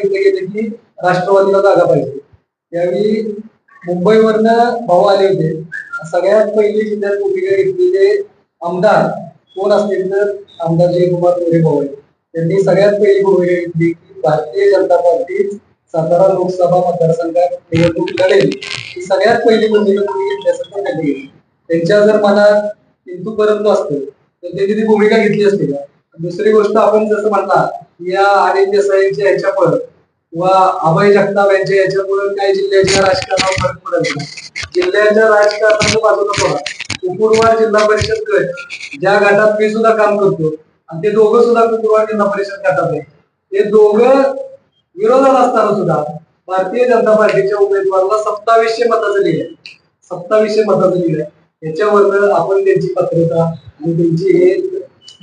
सांगितलं गेलं की राष्ट्रवादीला जागा पाहिजे. त्यावेळी मुंबईवरनं भाऊ आले होते. सगळ्यात पहिली जिल्ह्यात भूमिका घेतलेले आमदार कोण असतील तर आमदार जयकुमार मोरे भाऊ त्यांनी सगळ्यात पहिली भूमिका घेतली की भारतीय जनता पार्टी सातारा लोकसभा मतदारसंघात निवडणूक लढेल. ही सगळ्यात पहिली भूमिका त्यांनी घेतल्याचं त्यांनी. घेतली त्यांच्या जर मनात हिंदू परंतु असतं तर त्यांनी ती भूमिका घेतली असते का? दुसरी गोष्ट आपण जसं म्हणता या अनिल देसाईंच्या ह्याच्यावर किंवा अभय जगताप यांच्या याच्यामुळे काही जिल्ह्याच्या राजकारणावर फरक पडत नाही. जिल्ह्याच्या राजकारणाच्या बाजूला सोडा कुकुरवाड जिल्हा परिषद गट ज्या गटात मी सुद्धा काम करतो आणि ते दोघं सुद्धा कुकुरवाड जिल्हा परिषद गटात आहे ते दोघं विरोधात असताना सुद्धा भारतीय जनता पार्टीच्या उमेदवाराला सत्तावीसशे मताचं लिहिलंय. सत्तावीसशे मताचं लिहिलंय. याच्यावर आपण त्यांची पात्रता आणि त्यांची हे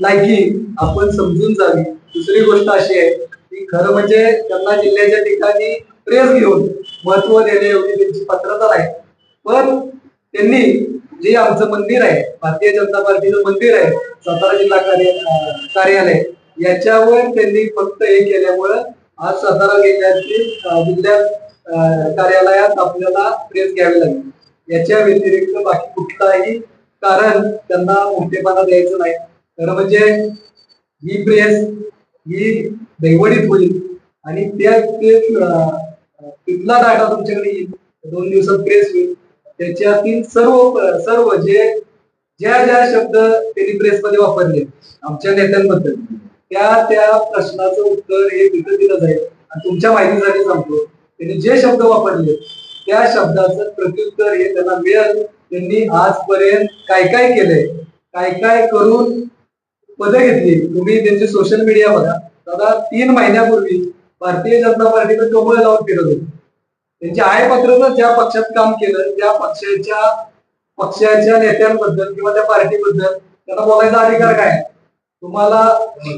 लायकी आपण समजून जावी. दुसरी गोष्ट अशी आहे की खरं म्हणजे त्यांना जिल्ह्याच्या ठिकाणी प्रेस घेऊन महत्त्व देणे एवढी त्यांची पात्रता नाही. पण त्यांनी जे आमचं मंदिर आहे भारतीय जनता पार्टीचं मंदिर आहे सातारा जिल्हा कार्य कार्यालय याच्यावर त्यांनी फक्त हे केल्यामुळं आज सातारा जिल्ह्यातील जिल्ह्यात कार्यालयात आपल्याला प्रेस घ्यावी लागली. याच्या व्यतिरिक्त बाकी कुठलाही कारण त्यांना मोठेपणा द्यायचं नाही. खरं म्हणजे ही प्रेस ही दैवडीत होईल. आणि त्या तिथला डाटा तुमच्याकडे येईल. दोन दिवसात प्रेस होईल. त्याच्यातील सर्व सर्व जे ज्या ज्या शब्द त्यांनी प्रेस मध्ये वापरले आमच्या नेत्यांबद्दल त्या त्या प्रश्नाचं उत्तर हे तिथं दिलं जाईल. आणि तुमच्या माहितीसाठी सांगतो त्यांनी जे शब्द वापरले त्या शब्दाचं प्रत्युत्तर हे त्यांना मिळेल. त्यांनी आजपर्यंत काय काय केलंय? काय काय करून पदं घेतली. तुम्ही त्यांचे सोशल मीडिया बघा. दादा तीन महिन्यापूर्वी भारतीय जनता पार्टीचं कमळ लावून फिरत होते. त्यांच्या आयपत्राचं ज्या पक्षात काम केलं त्या पक्षाच्या पक्षाच्या नेत्यांबद्दल किंवा त्या पार्टीबद्दल त्यांना बोलायचा अधिकार काय? तुम्हाला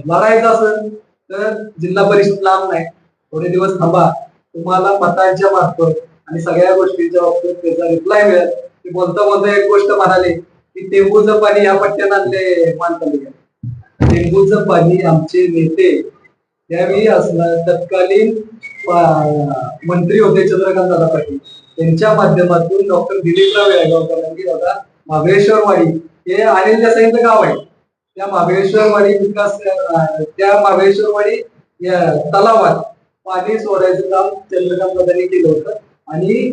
लढायचं असेल तर जिल्हा परिषद लांब नाही. थोडे दिवस थांबा. तुम्हाला मतांच्या मार्फत आणि सगळ्या गोष्टींच्या बाबतीत त्याचा रिप्लाय मिळेल. की बोलता बोलता एक गोष्ट म्हणाले की टेंबूचं पाणी या पट्ट्यात आणले मानतालुक्यात डेंग्यूचं पाणी आमचे नेते त्यावेळी असणार तत्कालीन मंत्री होते चंद्रकांत दादा पाटील. त्यांच्या माध्यमातून डॉक्टर दिलीपराव येळगावकर यांनी दादा महाबळेश्वरवाडी हे अनिल देसाईंचं गाव आहे त्या महाबळेश्वरवाडी विकास त्या महाबळेश्वरवाडी या तलावात पाणी सोडायचं काम चंद्रकांत दादांनी केलं होतं. आणि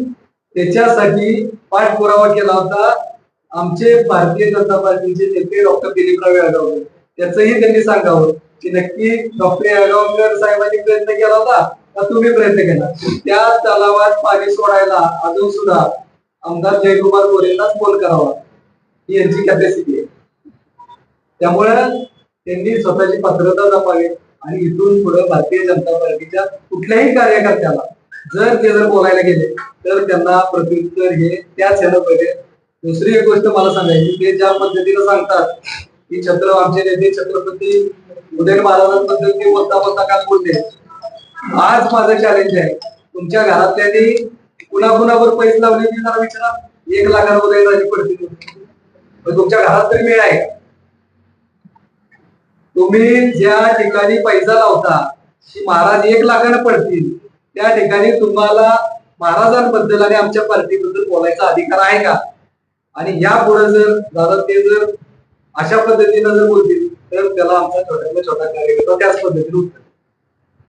त्याच्यासाठी पाठपुरावा केला होता आमचे भारतीय जनता पार्टीचे नेते डॉक्टर दिलीपराव येळगावकर त्याचंही त्यांनी सांगावं की नक्की डॉक्टर येळगावकर साहेबांनी प्रयत्न केला होता का तुम्ही प्रयत्न केला. त्या तलावात पाणी सोडायला अजून सुद्धा आमदार जयकुमार गोरेंनाच फोन करावा. ही यांची कॅपॅसिटी आहे. त्यामुळे त्यांनी स्वतःची पात्रता जपावी आणि इथून पुढे भारतीय जनता पार्टीच्या कुठल्याही कार्यकर्त्याला जर ते जर बोलायला गेले तर त्यांना प्रत्युत्तर हे त्याच ह्यानं पाहिजे. दुसरी एक गोष्ट मला सांगायची ते ज्या पद्धतीनं सांगतात की छत्र आमचे नेते छत्रपती उदयन महाराजांबद्दल ते बोलता बोलता काल बोलले? आज माझं चॅलेंज आहे. तुमच्या घरातल्यानी कुणा कुणावर पैसे लावले मी जरा विचारा. एक लाखावर उदयराजी पडतील. तुमच्या घरात तरी वेळ आहे. तुम्ही ज्या ठिकाणी पैसा लावता महाराज एक लाखानं पडतील. त्या ठिकाणी तुम्हाला महाराजांबद्दल आणि आमच्या पार्टीबद्दल बोलायचा अधिकार आहे का? आणि या पुढे जर दादा ते जर अशा पद्धतीनं जर बोलतील तर त्याला आमचा छोट्यातला छोटा कार्यकर्ता त्याच पद्धतीने उत्तर